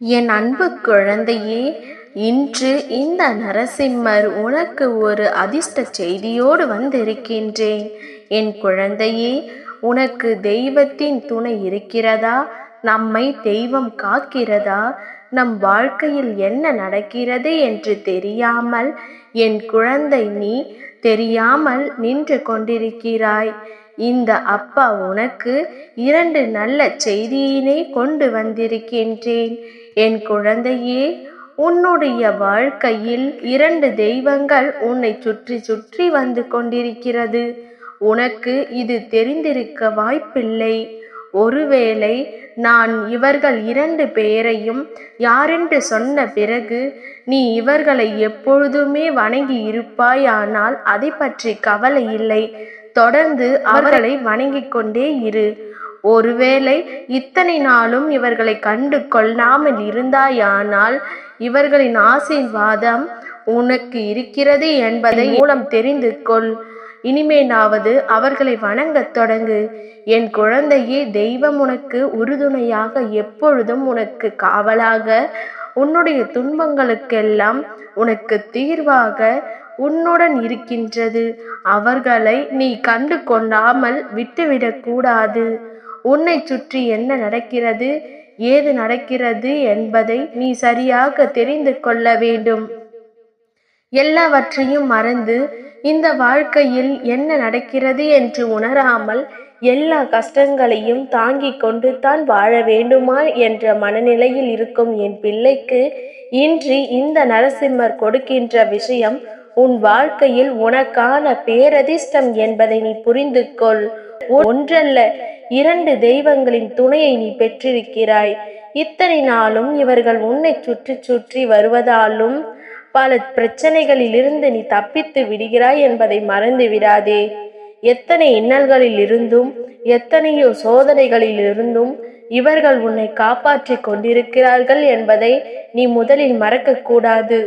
என் அன்பு குழந்தையே இன்று இந்த நரசிம்மர் உனக்கு ஒரு அதிர்ஷ்ட செய்தியோடு வந்திருக்கின்றேன். என் குழந்தையே உனக்கு தெய்வத்தின் துணை இருக்கிறதா? நம்மை தெய்வம் காக்கிறதா? நம் வாழ்க்கையில் என்ன நடக்கிறது என்று தெரியாமல் என் குழந்தை நீ தெரியாமல் நின்று கொண்டிருக்கிறாய். இந்த அப்பா உனக்கு இரண்டு நல்ல செய்தியினை கொண்டு வந்திருக்கின்றேன். என் குழந்தையே உன்னுடைய வாழ்க்கையில் இரண்டு தெய்வங்கள் உன்னை சுற்றி சுற்றி வந்து கொண்டிருக்கிறது. உனக்கு இது தெரிந்திருக்க வாய்ப்பில்லை. ஒருவேளை நான் இவர்கள் இரண்டு பேரையும் யாரென்று சொன்ன பிறகு நீ இவர்களை எப்பொழுதுமே வணங்கி இருப்பாயானால் அதை பற்றி கவலை இல்லை. தொடர்ந்து அவர்களை வணங்கிக் கொண்டே இரு. ஒருவேளை இத்தனை நாளும் இவர்களை கண்டு கொள்ளாமல் இருந்தாயானால் இவர்களின் ஆசீர்வாதம் உனக்கு இருக்கிறது என்பதை மூலம் தெரிந்து கொள். இனிமேலாவது அவர்களை வணங்கத் தொடங்கு. என் குழந்தையே தெய்வம் உனக்கு உறுதுணையாக எப்பொழுதும் உனக்கு காவலாக. உன்னுடைய துன்பங்களுக்கெல்லாம் உனக்கு தீர்வாக உன்னுடன் இருக்கின்றது. அவர்களை நீ கண்டு கொள்ளாமல் விட்டுவிடக் கூடாது. உன்னை சுற்றி என்ன நடக்கிறது ஏது நடக்கிறது என்பதை நீ சரியாக தெரிந்து கொள்ள வேண்டும். எல்லாவற்றையும் மறந்து இந்த வாழ்க்கையில் என்ன நடக்கிறது என்று உணராமல் எல்லா கஷ்டங்களையும் தாங்கிக் கொண்டு தான் வாழ வேண்டுமா என்ற மனநிலையில் இருக்கும் என் பிள்ளைக்கு இன்று இந்த நரசிம்மர் கொடுக்கின்ற விஷயம் உன் வாழ்க்கையில் உனக்கான பேரதிர்ஷ்டம் என்பதை நீ புரிந்து கொள். ஒன்றல்ல இரண்டு தெய்வங்களின் துணையை நீ பெற்றிருக்கிறாய். இத்தனை நாளும் இவர்கள் உன்னை சுற்றி சுற்றி வருவதாலும் பல பிரச்சனைகளிலிருந்து நீ தப்பித்து விடுகிறாய் என்பதை மறந்து விடாதே. எத்தனை இன்னல்களில் இருந்தும் எத்தனையோ சோதனைகளில் இருந்தும் இவர்கள் உன்னை காப்பாற்றிக் கொண்டிருக்கிறார்கள் என்பதை நீ முதலில் மறக்கக்கூடாது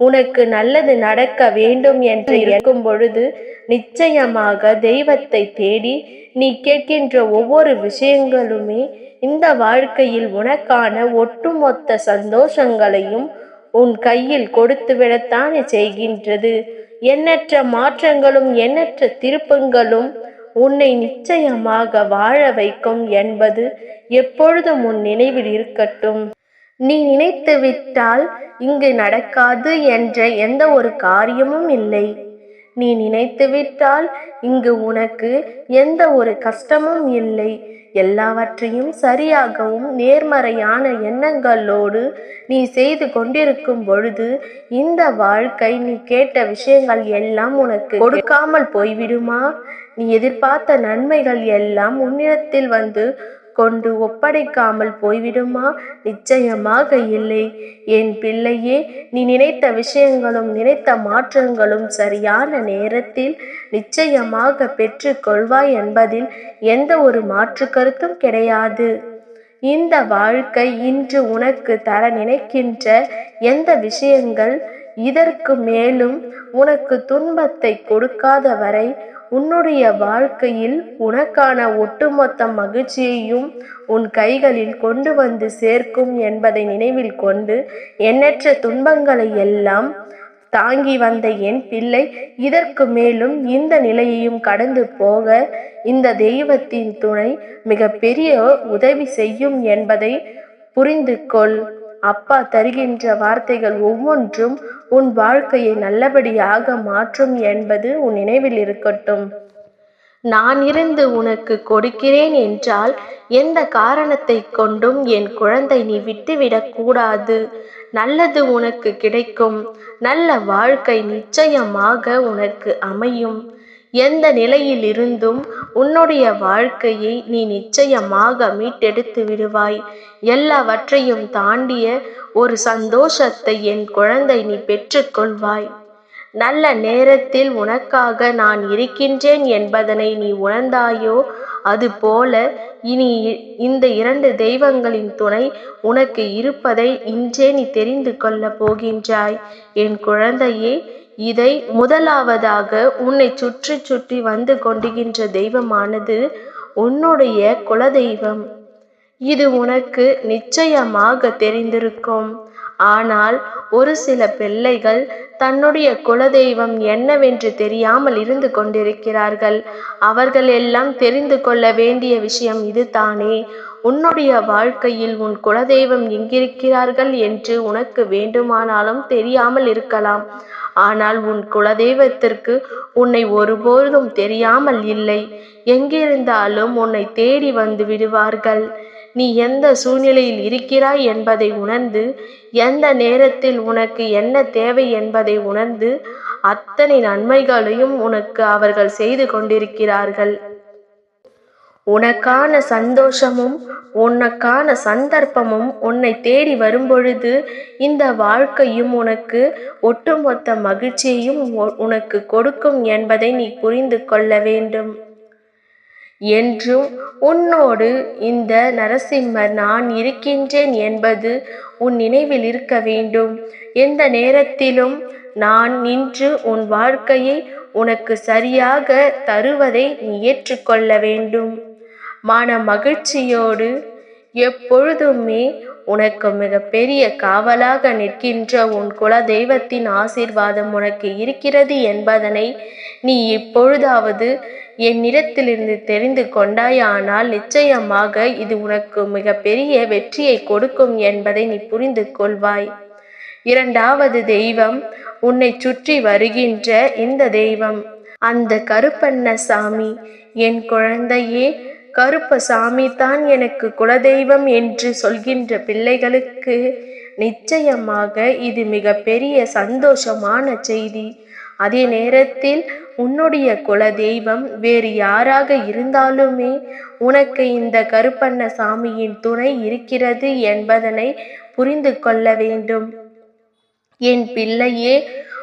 உனக்கு நல்லது நடக்க வேண்டும் என்று இருக்கும் பொழுது நிச்சயமாக தெய்வத்தை தேடி நீ கேட்கின்ற ஒவ்வொரு விஷயங்களுமே இந்த வாழ்க்கையில் உனக்கான ஒட்டுமொத்த சந்தோஷங்களையும் உன் கையில் கொடுத்துவிடத்தானே செய்கின்றது. எண்ணற்ற மாற்றங்களும் எண்ணற்ற திருப்பங்களும் உன்னை நிச்சயமாக வாழ வைக்கும் என்பது எப்பொழுதும் உன் நினைவில் இருக்கட்டும். நீ நினைத்து விட்டால் இங்கு நடக்காது என்ற எந்த ஒரு காரியமும் இல்லை. நீ நினைத்து விட்டால் இங்கு உனக்கு எந்த ஒரு கஷ்டமும் இல்லை. எல்லாவற்றையும் சரியாகவும் நேர்மறையான எண்ணங்களோடு நீ செய்து கொண்டிருக்கும் பொழுது இந்த வாழ்க்கை நீ கேட்ட விஷயங்கள் எல்லாம் உனக்கு கொடுக்காமல் போய்விடுமா? நீ எதிர்பார்த்த நன்மைகள் எல்லாம் உன்னிடத்தில் வந்து கொண்டு ஒப்படைக்காமல் போய்விடுமா? நிச்சயமாக இல்லை. என் பிள்ளையே நீ நினைத்த விஷயங்களும் நினைத்த மாற்றங்களும் சரியான நேரத்தில் நிச்சயமாக பெற்று கொள்வாய் என்பதில் எந்த ஒரு மாற்று கருத்தும் கிடையாது. இந்த வாழ்க்கை இன்று உனக்கு தர நினைக்கின்ற எந்த விஷயங்கள்? இதற்கு மேலும் உனக்கு துன்பத்தை கொடுக்காத வரை உன்னுடைய வாழ்க்கையில் உனக்கான ஒட்டுமொத்த மகிழ்ச்சியையும் உன் கைகளில் கொண்டு வந்து சேர்க்கும் என்பதை நினைவில் கொண்டு எண்ணற்ற துன்பங்களை எல்லாம் தாங்கி வந்த என் பிள்ளை இதற்கு மேலும் இந்த நிலையையும் கடந்து போக இந்த தெய்வத்தின் துணை மிக பெரிய உதவி செய்யும் என்பதை புரிந்து கொள் அப்பா தருகின்ற வார்த்தைகள் ஒவ்வொன்றும் உன் வாழ்க்கையை நல்லபடியாக மாற்றும் என்பது உன் நினைவில் இருக்கட்டும். நான் இருந்து உனக்கு கொடுக்கிறேன் என்றால் எந்த காரணத்தை கொண்டும் என் குழந்தை நீ விட்டுவிடக் கூடாது. நல்லது உனக்கு கிடைக்கும். நல்ல வாழ்க்கை நிச்சயமாக உனக்கு அமையும். எந்த நிலையில் இருந்தும் உன்னுடைய வாழ்க்கையை நீ நிச்சயமாக மீட்டெடுத்து விடுவாய். எல்லாவற்றையும் தாண்டிய ஒரு சந்தோஷத்தை என் குழந்தை நீ பெற்றுக்கொள்வாய். நல்ல நேரத்தில் உனக்காக நான் இருக்கின்றேன் என்பதனை நீ உணர்ந்தாயோ? அதுபோல இனி இந்த இரண்டு தெய்வங்களின் துணை உனக்கு இருப்பதை இன்றே நீ தெரிந்து கொள்ளப் போகின்றாய். என் குழந்தையே இதை முதலாவதாக உன்னை சுற்றி சுற்றி வந்து கொண்டுகின்ற தெய்வமானது உன்னுடைய குலதெய்வம். இது உனக்கு நிச்சயமாக தெரிந்திருக்கும். ஆனால் ஒரு சில பிள்ளைகள் தன்னுடைய குலதெய்வம் என்னவென்று தெரியாமல் இருந்து கொண்டிருக்கிறார்கள். அவர்கள் எல்லாம் தெரிந்து கொள்ள வேண்டிய விஷயம் இது தானே உன்னுடைய வாழ்க்கையில் உன் குலதெய்வம் எங்கிருக்கிறார்கள் என்று உனக்கு வேண்டுமானாலும் தெரியாமல் இருக்கலாம். ஆனால் உன் குலதெய்வத்திற்கு உன்னை ஒருபோதும் தெரியாமல் இல்லை. எங்கிருந்தாலும் உன்னை தேடி வந்து விடுவார்கள். நீ எந்த சூழ்நிலையில் இருக்கிறாய் என்பதை உணர்ந்து எந்த நேரத்தில் உனக்கு என்ன தேவை என்பதை உணர்ந்து அத்தனை நன்மைகளையும் உனக்கு அவர்கள் செய்து கொண்டிருக்கிறார்கள். உனக்கான சந்தோஷமும் உனக்கான சந்தர்ப்பமும் உன்னை தேடி வரும்பொழுது இந்த வாழ்க்கையும் உனக்கு ஒட்டுமொத்த மகிழ்ச்சியையும் உனக்கு கொடுக்கும் என்பதை நீ புரிந்து கொள்ள வேண்டும். என்றும் உன்னோடு இந்த நரசிம்மர் நான் இருக்கின்றேன் என்பது உன் நினைவில் இருக்க வேண்டும். எந்த நேரத்திலும் நான் நின்று உன் வாழ்க்கையை உனக்கு சரியாக தருவதை நீ ஏற்றுக்கொள்ள வேண்டும். மன மகிழ்ச்சியோடு எப்பொழுதுமே உனக்கு மிகப்பெரிய காவலாக நிற்கின்ற உன் குல தெய்வத்தின் ஆசீர்வாதம் உனக்கு இருக்கிறது என்பதனை நீ இப்பொழுதாவது என்னிடத்திலிருந்து தெரிந்து கொண்டாயானால் நிச்சயமாக இது உனக்கு மிகப்பெரிய வெற்றியை கொடுக்கும் என்பதை நீ புரிந்து கொள்வாய். இரண்டாவது தெய்வம் உன்னை சுற்றி வருகின்ற இந்த தெய்வம். அந்த கருப்பண்ணசாமி என் குழந்தையே கருப்பசாமி தான் எனக்கு குலதெய்வம் என்று சொல்கின்ற பிள்ளைகளுக்கு நிச்சயமாக இது மிகப்பெரிய சந்தோஷமான செய்தி. அதே நேரத்தில் உன்னுடைய குலதெய்வம் வேறு யாராக இருந்தாலுமே உனக்கு இந்த கருப்பண்ண சாமியின் துணை இருக்கிறது என்பதனை புரிந்து கொள்ள வேண்டும். என் பிள்ளையே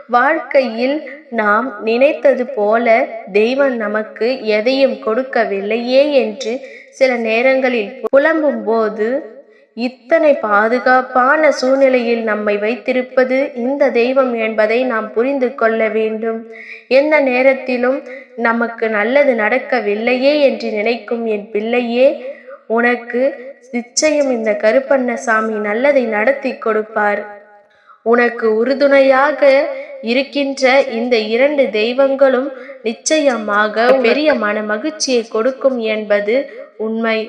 வாழ்க்கையில் நாம் நினைத்தது போல தெய்வம் நமக்கு எதையும் கொடுக்கவில்லையே என்று சில நேரங்களில் புலம்பும் போது இத்தனை பாதுகாப்பான சூழ்நிலையில் நம்மை வைத்திருப்பது இந்த தெய்வம் என்பதை நாம் புரிந்து கொள்ள வேண்டும். எந்த நேரத்திலும் நமக்கு நல்லது நடக்கவில்லையே என்று நினைக்கும் என் பிள்ளையே உனக்கு நிச்சயம் இந்த கருப்பண்ணசாமி நல்லதை நடத்தி கொடுப்பார். உனக்கு உறுதுணையாக இருக்கின்ற இந்த இரண்டு தெய்வங்களும் நிச்சயமாக பெரிய மன மகிழ்ச்சியை கொடுக்கும் என்பது உண்மை.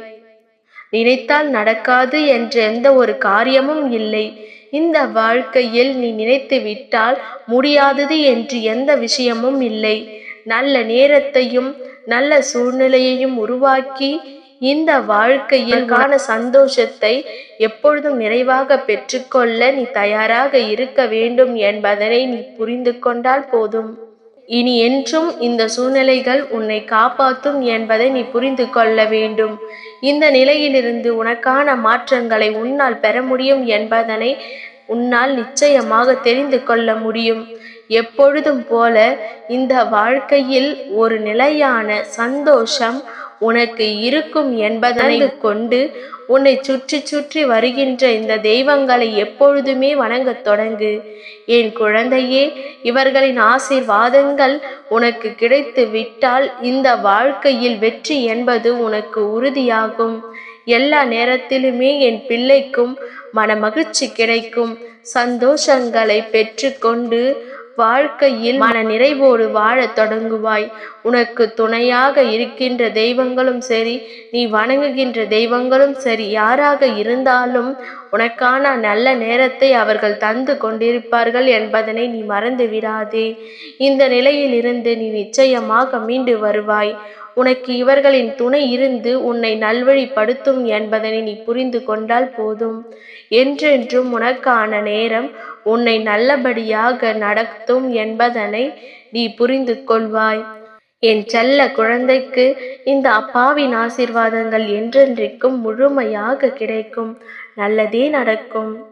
நினைத்தால் நடக்காது என்ற எந்த ஒரு காரியமும் இல்லை. இந்த வாழ்க்கையில் நீ நினைத்து விட்டால் முடியாதது என்று எந்த விஷயமும் இல்லை. நல்ல நேரத்தையும் நல்ல சூழ்நிலையையும் உருவாக்கி இந்த வாழ்க்கையில் காண சந்தோஷத்தை எப்பொழுதும் நிறைவாக பெற்றுக்கொள்ள நீ தயாராக இருக்க வேண்டும் என்பதனை நீ புரிந்து கொண்டால் போதும். இனி என்றும் இந்த சூழ்நிலைகள் உன்னை காப்பாற்றும் என்பதை நீ புரிந்து கொள்ள வேண்டும். இந்த நிலையிலிருந்து உனக்கான மாற்றங்களை உன்னால் பெற முடியும் என்பதனை உன்னால் நிச்சயமாக தெரிந்து கொள்ள முடியும். எப்பொழுதும் போல இந்த வாழ்க்கையில் ஒரு நிலையான சந்தோஷம் உனக்கு இருக்கும் என்பதனை கொண்டு உன்னை சுற்றி சுற்றி வருகின்ற இந்த தெய்வங்களை எப்பொழுதுமே வணங்கத் தொடங்கு. என் குழந்தையே இவர்களின் ஆசீர்வாதங்கள் உனக்கு கிடைத்து விட்டால் இந்த வாழ்க்கையில் வெற்றி என்பது உனக்கு உறுதியாகும். எல்லா நேரத்திலுமே என் பிள்ளைக்கும் மனமகிழ்ச்சி கிடைக்கும். சந்தோஷங்களை பெற்றுக்கொண்டு வாழ்க்கையில் மன நிறைவோடு வாழத் தொடங்குவாய். உனக்கு துணையாக இருக்கின்ற தெய்வங்களும் சரி நீ வணங்குகின்ற தெய்வங்களும் சரி யாராக இருந்தாலும் உனக்கான நல்ல நேரத்தை அவர்கள் தந்து கொண்டிருப்பார்கள் என்பதனை நீ மறந்து விடாதே இந்த நிலையிலிருந்து நீ நிச்சயமாக மீண்டு வருவாய். உனக்கு இவர்களின் துணை இருந்து உன்னை நல்வழிப்படுத்தும் என்பதனை நீ புரிந்து கொண்டால் போதும். என்றென்றும் உனக்கான நேரம் உன்னை நல்லபடியாக நடத்தும் என்பதனை நீ புரிந்து கொள்வாய். என் செல்ல குழந்தைக்கு இந்த அப்பாவின் ஆசிர்வாதங்கள் என்றென்றைக்கும் முழுமையாக கிடைக்கும். நல்லதே நடக்கும்.